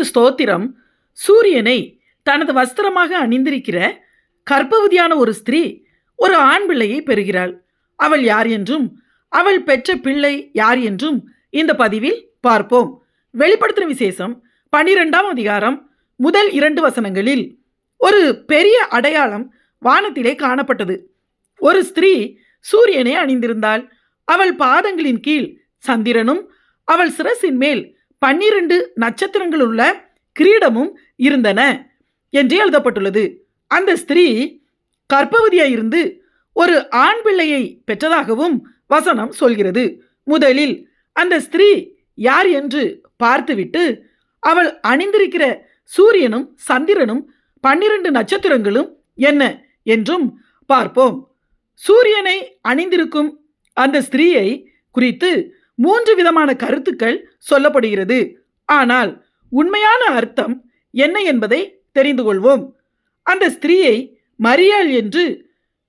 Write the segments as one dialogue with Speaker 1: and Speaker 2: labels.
Speaker 1: கர்த்தருக்கு ஸ்தோத்திரம் சூரியனை தனது வஸ்திரமாக அணிந்திருக்கிற கர்ப்பவதியான ஒரு ஸ்திரீ ஒரு ஆண் பிள்ளையை பெறுகிறாள். அவள் யார் என்றும் அவள் பெற்ற பிள்ளை யார் என்றும் இந்த பதிவில் பார்ப்போம். வெளிப்படுத்தின விசேஷம் பனிரெண்டாம் அதிகாரம் முதல் இரண்டு வசனங்களில் ஒரு பெரிய அடையாளம் வானத்திலே காணப்பட்டது. ஒரு ஸ்திரீ சூரியனை அணிந்திருந்தாள். அவள் பாதங்களின் கீழ் சந்திரனும் அவள் சிரசின் மேல் பன்னிரண்டு நட்சத்திரங்கள் உள்ள கிரீடமும் இருந்தன என்று எழுதப்பட்டுள்ளது. அந்த ஸ்திரீ கர்ப்பவதியாயிருந்து ஒரு ஆண் பிள்ளையை பெற்றதாகவும் வசனம் சொல்கிறது. முதலில் அந்த ஸ்திரீ யார் என்று பார்த்துவிட்டு அவள் அணிந்திருக்கிற சூரியனும் சந்திரனும் பன்னிரண்டு நட்சத்திரங்களும் என்ன என்றும் பார்ப்போம். சூரியனை அணிந்திருக்கும் அந்த ஸ்திரீயை குறித்து மூன்று விதமான கருத்துக்கள் சொல்லப்படுகிறது. ஆனால் உண்மையான அர்த்தம் என்ன என்பதை தெரிந்து கொள்வோம். அந்த ஸ்திரீயை மரியாள் என்று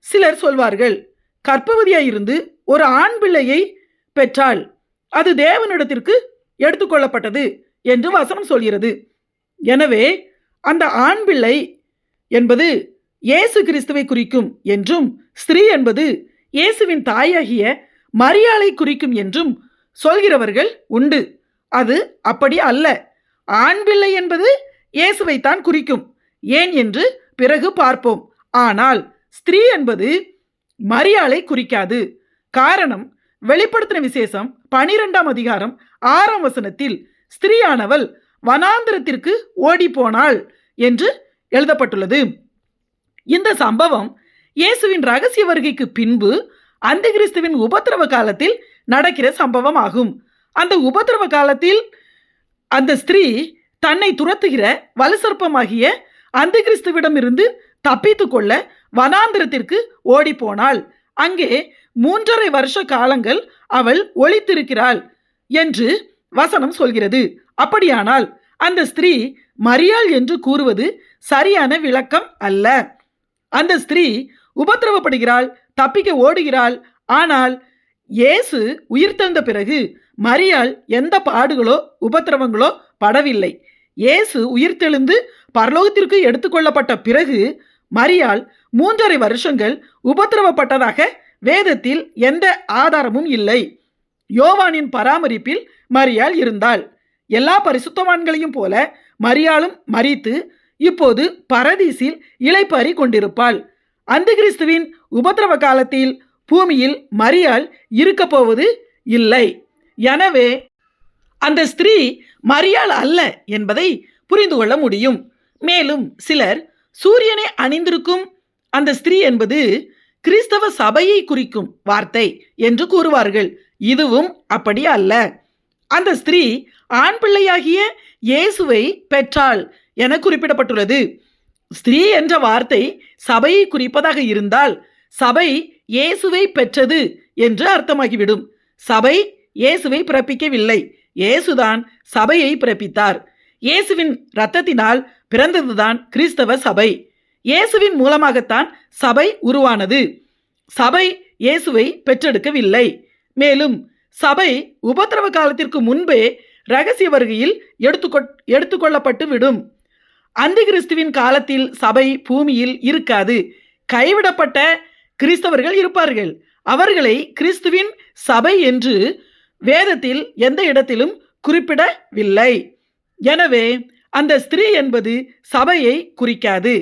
Speaker 1: சிலர் சொல்வார்கள். கற்பவதியாயிருந்து ஒரு ஆண் பிள்ளையை பெற்றாள். அது தேவனிடத்திற்கு எடுத்துக்கொள்ளப்பட்டது என்று வசனம் சொல்கிறது. எனவே அந்த ஆண் பிள்ளை என்பது இயேசு கிறிஸ்துவை குறிக்கும் என்றும் ஸ்திரீ என்பது இயேசுவின் தாயாகிய மரியாளை குறிக்கும் என்றும் சொல்கிறவர்கள் உண்டு. அது அப்படி அல்ல. ஆண் பிள்ளை என்பது இயேசுவைத்தான் குறிக்கும். ஏன் என்று பிறகு பார்ப்போம். ஆனால் ஸ்திரீ என்பது மரியாளை குறிக்காது. காரணம் வெளிப்படுத்தின விசேஷம் பனிரெண்டாம் அதிகாரம் ஆறாம் வசனத்தில் ஸ்திரீயானவள் வனாந்திரத்திற்கு ஓடிப்போனாள் என்று எழுதப்பட்டுள்ளது. இந்த சம்பவம் இயேசுவின் ரகசிய வருகைக்கு பின்பு அந்த கிறிஸ்துவின் உபத்திரவ காலத்தில் நடக்கிற சம்பவம் ஆகும் அந்த உபத்திரவ காலத்தில் அந்த ஸ்திரீ தன்னை துரத்துகிற வலுசற்பமாகிய அந்த கிறிஸ்துவிடமிருந்து தப்பித்து கொள்ள வனாந்திரத்திற்கு ஓடிப்போனாள் அங்கே மூன்றரை வருஷ காலங்கள் அவள் ஒழித்திருக்கிறாள் என்று வசனம் சொல்கிறது. அப்படியானால் அந்த ஸ்திரீ மரியாள் என்று கூறுவது சரியான விளக்கம் அல்ல. அந்த ஸ்திரீ உபத்திரவப்படுகிறாள் தப்பிக்க ஓடுகிறாள். ஆனால் இயேசு உயிர்த்தெழுந்த பிறகு மரியாள் எந்த பாடுகளோ உபத்திரவங்களோ படவில்லை. இயேசு உயிர்த்தெழுந்து பரலோகத்திற்கு எடுத்துக்கொள்ளப்பட்ட பிறகு மரியாள் மூன்றரை வருஷங்கள் உபத்திரவப்பட்டதாக வேதத்தில் எந்த ஆதாரமும் இல்லை. யோவானின் பராமரிப்பில் மரியாள் இருந்தாள். எல்லா பரிசுத்தவான்களையும் போல மரியாளும் மறித்து இப்போது பரதீசில் இளைப்பாரி கொண்டிருப்பாள். அந்த கிறிஸ்துவின் உபத்திரவ காலத்தில் பூமியில் மரியாள் இருக்கப்போவது இல்லை. எனவே அந்த ஸ்திரீ மரியாள் அல்ல என்பதை புரிந்து கொள்ள முடியும். மேலும் சிலர் சூரியனை அணிந்திருக்கும் அந்த ஸ்திரீ என்பது கிறிஸ்தவ சபையை குறிக்கும் வார்த்தை என்று கூறுவார்கள். இதுவும் அப்படி அல்ல. அந்த ஸ்திரீ ஆண் பிள்ளையாகிய இயேசுவை பெற்றாள் என குறிப்பிடப்பட்டுள்ளது. ஸ்திரீ என்ற வார்த்தை சபையை குறிப்பதாக இருந்தால் சபை இயேசுவை பெற்றது என்று அர்த்தமாகிவிடும். சபை இயேசுவை பிறப்பிக்கவில்லை. இயேசுதான் சபையை பிறப்பித்தார். இயேசுவின் இரத்தத்தினால் பிறந்ததுதான் கிறிஸ்தவ சபை. இயேசுவின் மூலமாகத்தான் சபை உருவானது. சபை இயேசுவை பெற்றெடுக்கவில்லை. மேலும் சபை உபத்திரவ காலத்திற்கு முன்பே ரகசிய வருகையில் எடுத்துக்கொ எடுத்துக்கொள்ளப்பட்டு விடும் அந்த கிறிஸ்துவின் காலத்தில் சபை பூமியில் இருக்காது. கைவிடப்பட்ட கிறிஸ்தவர்கள் இருப்பார்கள். அவர்களை கிறிஸ்துவின் சபை என்று வேதத்தில் எந்த இடத்திலும் குறிப்பிடவில்லை. எனவே அந்த ஸ்திரீ என்பது சபையை குறிக்காது.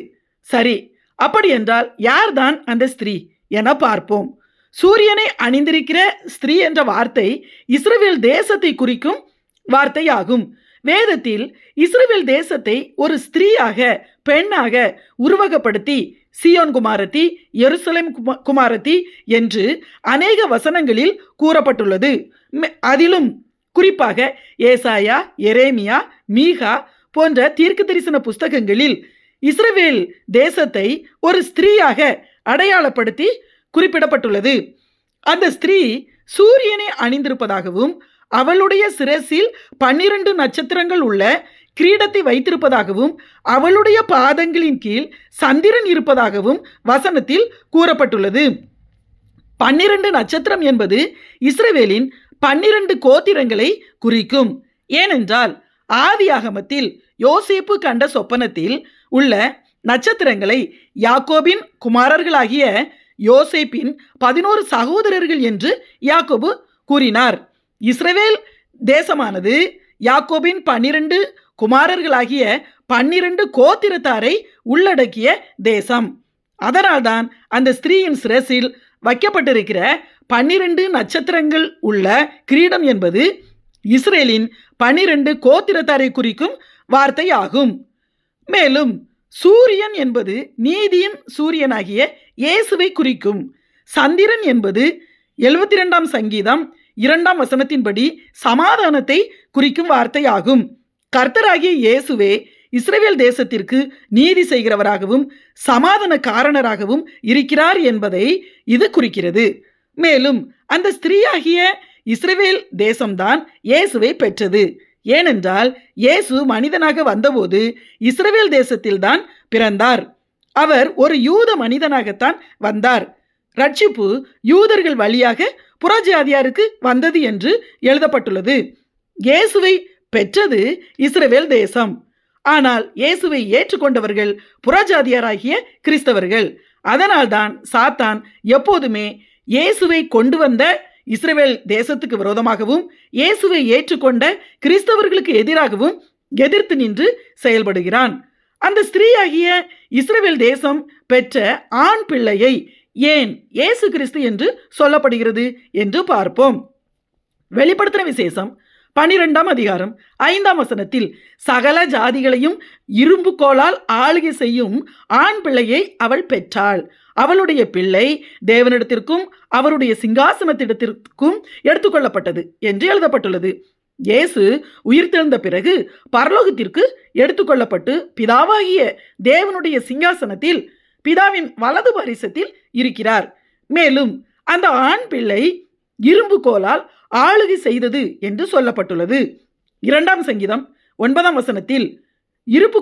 Speaker 1: சரி அப்படி என்றால் யார்தான் அந்த ஸ்திரீ என பார்ப்போம். சூரியனை அணிந்திருக்கிற ஸ்திரீ என்ற வார்த்தை இஸ்ரேல் தேசத்தை குறிக்கும் வார்த்தையாகும். வேதத்தில் இஸ்ரேல் தேசத்தை ஒரு ஸ்திரீயாக பெண்ணாக உருவகப்படுத்தி சியோன் குமாரத்தி எருசலேம் குமா- குமாரத்தி என்று அநேக வசனங்களில் கூறப்பட்டுள்ளது. அதிலும் குறிப்பாக ஏசாயா எரேமியா மீகா போன்ற தீர்க்க தரிசன புஸ்தகங்களில் இஸ்ரவேல் தேசத்தை ஒரு ஸ்திரீயாக அடையாளப்படுத்தி குறிப்பிடப்பட்டுள்ளது. அந்த ஸ்திரீ சூரியனை அணிந்திருப்பதாகவும் அவளுடைய சிரசில் பன்னிரண்டு நட்சத்திரங்கள் உள்ள கிரீடத்தை வைத்திருப்பதாகவும் அவளுடைய பாதங்களின் கீழ் சந்திரன் இருப்பதாகவும் வசனத்தில் கூறப்பட்டுள்ளது. பன்னிரண்டு நட்சத்திரம் என்பது இஸ்ரவேலின் பன்னிரண்டு கோத்திரங்களை குறிக்கும். ஏனென்றால் ஆதியாகமத்தில் யோசேப்பு கண்ட சொப்பனத்தில் உள்ள நட்சத்திரங்களை யாக்கோபின் குமாரர்களாகிய யோசேப்பின் பதினோரு சகோதரர்கள் என்று யாக்கோபு கூறினார். இஸ்ரவேல் தேசமானது யாக்கோபின் பன்னிரண்டு குமாரர்களாகிய பன்னிரண்டு கோத்திரத்தாரை உள்ளடக்கிய தேசம். அதனால்தான் அந்த ஸ்திரீயின் சிரசில் வைக்கப்பட்டிருக்கிற பன்னிரண்டு நட்சத்திரங்கள் உள்ள கிரீடம் என்பது இஸ்ரேலின் பன்னிரண்டு கோத்திரத்தாரை குறிக்கும் வார்த்தையாகும். மேலும் சூரியன் என்பது நீதியின் சூரியனாகிய இயேசுவை குறிக்கும். சந்திரன் என்பது எழுபத்தி ரெண்டாம் சங்கீதம் இரண்டாம் வசனத்தின்படி சமாதானத்தை குறிக்கும் வார்த்தையாகும். கர்த்தராகிய இயேசுவே இஸ்ரேல் தேசத்திற்கு நீதி செய்கிறவராகவும் சமாதான காரணராகவும் இருக்கிறார் என்பதை இது குறிக்கிறது. மேலும் அந்த ஸ்திரீயாகிய இஸ்ரேல் தேசம்தான் இயேசுவை பெற்றது. ஏனென்றால் இயேசு மனிதனாக வந்தபோது இஸ்ரேல் தேசத்தில்தான் பிறந்தார். அவர் ஒரு யூத மனிதனாகத்தான் வந்தார். ரட்சிப்பு யூதர்கள் வழியாக புறஜாதியாருக்கு வந்தது என்று எழுதப்பட்டுள்ளது. இயேசுவை பெற்றது இஸ்ரவேல் தேசம். ஆனால் இயேசுவை ஏற்றுக்கொண்டவர்கள் புறஜாதியாராகிய கிறிஸ்தவர்கள். அதனால்தான் சாத்தான் எப்போதுமே இயேசுவை கொண்டு வந்த இஸ்ரவேல் தேசத்துக்கு விரோதமாகவும் இயேசுவை ஏற்றுக்கொண்ட கிறிஸ்தவர்களுக்கு எதிராகவும் எதிர்த்து நின்று செயல்படுகிறான். அந்த ஸ்திரீயாகிய இஸ்ரவேல் தேசம் பெற்ற ஆண் பிள்ளையை ஏன் இயேசு கிறிஸ்து என்று சொல்லப்படுகிறது என்று பார்ப்போம். வெளிப்படுத்தின விசேஷம் பனிரெண்டாம் அதிகாரம் ஐந்தாம் வசனத்தில் சகல ஜாதிகளையும் இரும்பு கோலால் ஆளுகை செய்யும் ஆண் பிள்ளையை அவள் பெற்றாள். அவளுடைய பிள்ளை தேவனிடத்திற்கும் அவருடைய சிங்காசனத்திடத்திற்கும் எடுத்துக்கொள்ளப்பட்டது என்று எழுதப்பட்டுள்ளது. இயேசு உயிர்த்தெழுந்த பிறகு பரலோகத்திற்கு எடுத்துக்கொள்ளப்பட்டு பிதாவாகிய தேவனுடைய சிங்காசனத்தில் பிதாவின் வலது பரிசத்தில் இருக்கிறார். மேலும் அந்த ஆண் பிள்ளை இரும்பு கோலால் ஆளுகை செய்தது என்று சொல்லப்பட்டுள்ளது. இரண்டாம் சங்கீதம் ஒன்பதாம் வசனத்தில் இருப்பு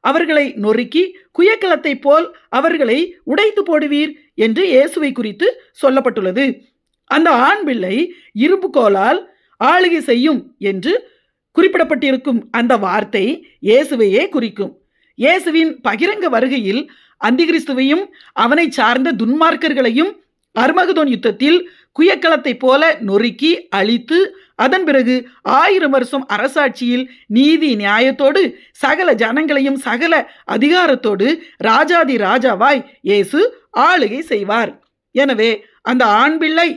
Speaker 1: அவர்களை நொறுக்கி குயக்கலத்தைப் போல் அவர்களை உடைத்து போடுவீர் என்று இயேசுவை குறித்து சொல்லப்பட்டுள்ளது. அந்த ஆண் பிள்ளை இரும்பு கோலால் ஆளுகை செய்யும் என்று குறிப்பிடப்பட்டிருக்கும் அந்த வார்த்தை இயேசுவையே குறிக்கும். இயேசுவின் பகிரங்க வருகையில் அந்திகிறிஸ்துவையும் அவனை சார்ந்த துன்மார்க்கர்களையும் அருமகதோன் யுத்தத்தில் குயக்களத்தைப் போல நொறுக்கி அழித்து அதன் பிறகு ஆயிரம் வருஷம் அரசாட்சியில் நீதி நியாயத்தோடு சகல ஜனங்களையும் சகல அதிகாரத்தோடு ராஜாதி ராஜாவாய் இயேசு ஆளுகை செய்வார். எனவே அந்த ஆண் பிள்ளை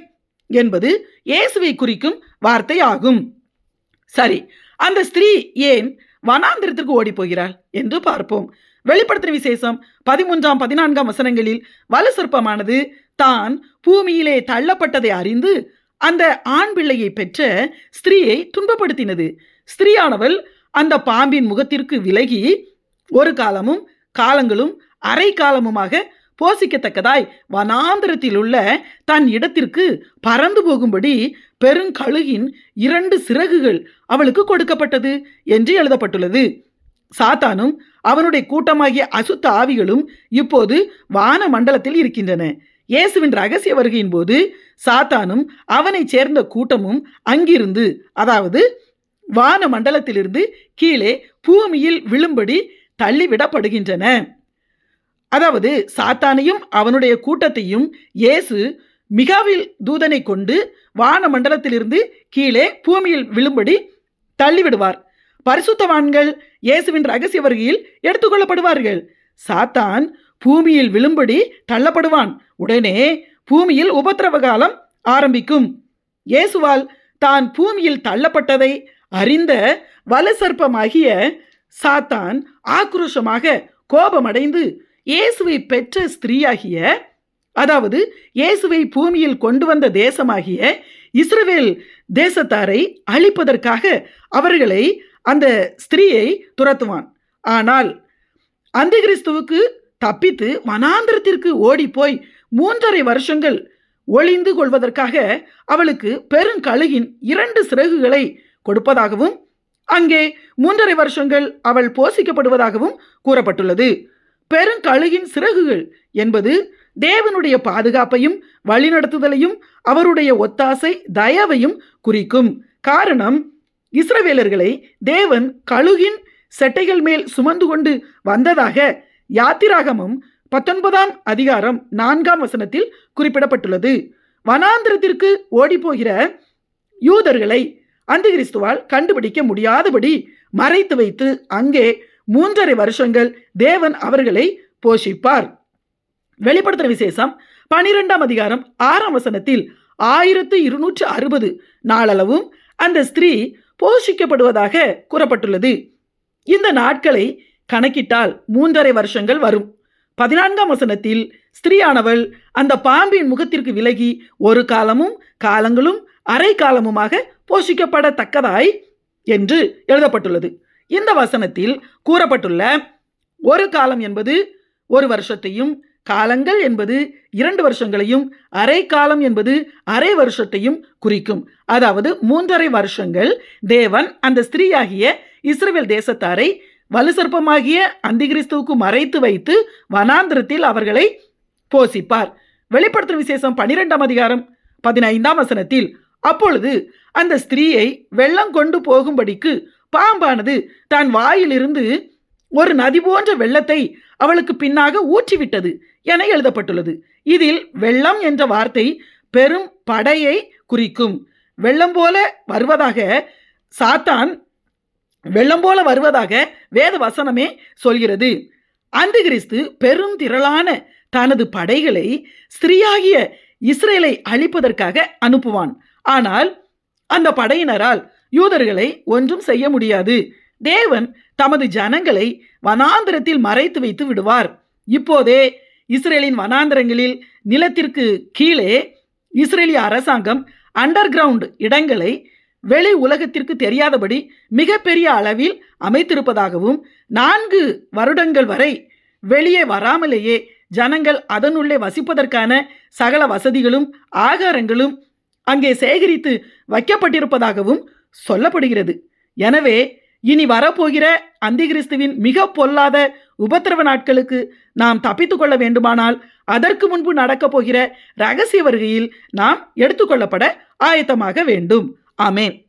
Speaker 1: என்பது இயேசுவை குறிக்கும் வார்த்தை ஆகும் சரி அந்த ஸ்திரீ ஏன் வனாந்திரத்திற்கு ஓடி போகிறாள் என்று பார்ப்போம். வெளிப்படுத்தின விசேஷம் பதிமூன்றாம் பதினான்காம் வசனங்களில் வலு சிற்பமானது தான் பூமியிலே தள்ளப்பட்டதை அறிந்து அந்த ஆண் பிள்ளையை பெற்ற ஸ்திரீயை துன்பப்படுத்தினது. ஸ்திரீயானவள் அந்த பாம்பின் முகத்திற்கு விலகி ஒரு காலமும் காலங்களும் அரை காலமுமாக போசிக்கத்தக்கதாய் வனாந்திரத்தில் உள்ள தன் இடத்திற்கு பறந்து போகும்படி பெருங்கழுகின் இரண்டு சிறகுகள் அவளுக்கு கொடுக்கப்பட்டது என்று எழுதப்பட்டுள்ளது. சாத்தானும் அவனுடைய கூட்டமாகிய அசுத்த ஆவிகளும் இப்போது வான மண்டலத்தில் இருக்கின்றன. இயேசுவின் ரகசிய வருகையின் போது சாத்தானும் அவனைச் சேர்ந்த கூட்டமும் அங்கிருந்து அதாவது வான மண்டலத்திலிருந்து கீழே பூமியில் விழும்படி தள்ளிவிடப்படுகின்றன. அதாவது சாத்தானையும் அவனுடைய கூட்டத்தையும் இயேசு மிகாவில் தூதனை கொண்டு வான மண்டலத்திலிருந்து கீழே பூமியில் விழும்படி தள்ளிவிடுவார். பரிசுத்தவான்கள் இயேசுவின் ரகசிய வருகையில் எடுத்துக்கொள்ளப்படுவார்கள் சாத்தான் பூமியில் விழும்படி தள்ளப்படுவான். உடனே பூமியில் உபத்திரவ காலம் ஆரம்பிக்கும். இயேசுவால் தான் பூமியில் தள்ளப்பட்டதை அறிந்த வலசர்ப்பமாகிய சாத்தான் ஆக்ரோஷமாக கோபமடைந்து இயேசுவை பெற்ற ஸ்திரீயாகிய அதாவது இயேசுவை பூமியில் கொண்டு வந்த தேசமாகிய இஸ்ரவேல் தேசத்தாரை அழிப்பதற்காக அவர்களை அந்த ஸ்திரீயை துரத்துவான். ஆனால் அந்த கிறிஸ்துவுக்கு தப்பித்து வனாந்திரத்திற்கு ஓடிப்போய் மூன்றரை வருஷங்கள் ஒளிந்து கொள்வதற்காக அவளுக்கு பெருங்கழுகின் இரண்டு சிறகுகளை கொடுப்பதாகவும் அங்கே மூன்றரை வருஷங்கள் அவள் போஷிக்கப்படுவதாகவும் கூறப்பட்டுள்ளது. பெருங்கழுகின் சிறகுகள் என்பது தேவனுடைய பாதுகாப்பையும் வழிநடத்துதலையும் அவருடைய ஒத்தாசை தயவையும் குறிக்கும். காரணம் இஸ்ரவேலர்களை தேவன் கழுகின் செட்டைகள் மேல் சுமந்து கொண்டு வந்ததாக யாத்திராகமும் பத்தொன்பதாம் அதிகாரம் நான்காம் வசனத்தில் குறிப்பிடப்பட்டுள்ளது. வனாந்திரத்திற்கு ஓடிப்போகிற யூதர்களை அந்திகிறிஸ்துவால் கண்டுபிடிக்க முடியாதபடி மறைத்து வைத்து அங்கே மூன்றரை வருஷங்கள் தேவன் அவர்களை போஷிப்பார். வெளிப்படுத்துற விசேஷம் பனிரெண்டாம் அதிகாரம் ஆறாம் வசனத்தில் ஆயிரத்து இருநூற்று அறுபது நாளளவும் அந்த ஸ்திரீ போஷிக்கப்படுவதாக கூறப்பட்டுள்ளது. இந்த நாட்களை கணக்கிட்டால் மூன்றரை வருஷங்கள் வரும். பதினான்காம் வசனத்தில் ஸ்திரீயானவள் அந்த பாம்பின் முகத்திற்கு விலகி ஒரு காலமும் காலங்களும் அரை காலமுமாக போஷிக்கப்படத்தக்கதாய் என்று எழுதப்பட்டுள்ளது. இந்த வசனத்தில் கூறப்பட்டுள்ள ஒரு காலம் என்பது ஒரு வருஷத்தையும் காலங்கள் என்பது இரண்டு வருஷங்களையும் அரை காலம் என்பது அரை வருஷத்தையும் குறிக்கும். அதாவது மூன்றரை வருஷங்கள் தேவன் அந்த ஸ்திரீயாகிய இஸ்ரேல் தேசத்தாரை வலுசற்பமாகிய அந்திகிறிஸ்துவுக்கு மறைத்து வைத்து வனாந்திரத்தில் அவர்களை போசிப்பார். வெளிப்படுத்தும் விசேஷம் பனிரெண்டாம் அதிகாரம் பதினைந்தாம் வசனத்தில் அப்பொழுது அந்த ஸ்திரீயை வெள்ளம் கொண்டு போகும்படிக்கு பாம்பானது தன் வாயிலிருந்து ஒரு நதி போன்ற வெள்ளத்தை அவளுக்கு பின்னாக ஊற்றிவிட்டது என எழுதப்பட்டுள்ளது. இதில் வெள்ளம் என்ற வார்த்தை பெரும் படையை குறிக்கும். வெள்ளம் போல வருவதாக சாத்தான் வெள்ளம் போல வருவதாக வேத வசனமே சொல்கிறது. அந்த கிறிஸ்து பெரும் திரளான தனது படைகளை ஸ்திரீயாகிய இஸ்ரேலை அழிப்பதற்காக அனுப்புவான். ஆனால் அந்த படையினரால் யூதர்களை ஒன்றும் செய்ய முடியாது. தேவன் தமது ஜனங்களை வனாந்திரத்தில் மறைத்து வைத்து விடுவார். இப்போதே இஸ்ரேலின் வனாந்திரங்களில் நிலத்திற்கு கீழே இஸ்ரேலிய அரசாங்கம் அண்டர் கிரவுண்ட் இடங்களை வெளி உலகத்திற்கு தெரியாதபடி மிகப்பெரிய அளவில் அமைத்திருப்பதாகவும் நான்கு வருடங்கள் வரை வெளியே வராமலேயே ஜனங்கள் அதனுள்ளே வசிப்பதற்கான சகல வசதிகளும் ஆகாரங்களும் அங்கே சேகரித்து வைக்கப்பட்டிருப்பதாகவும் சொல்லப்படுகிறது. எனவே இனி வரப்போகிற அந்திகிறிஸ்துவின் மிக பொல்லாத உபத்திரவ நாட்களுக்கு நாம் தப்பித்து கொள்ள வேண்டுமானால் அதற்கு முன்பு நடக்கப் போகிற ரகசிய வருகையில் நாம் எடுத்துக்கொள்ளப்பட ஆயத்தமாக வேண்டும். Amén.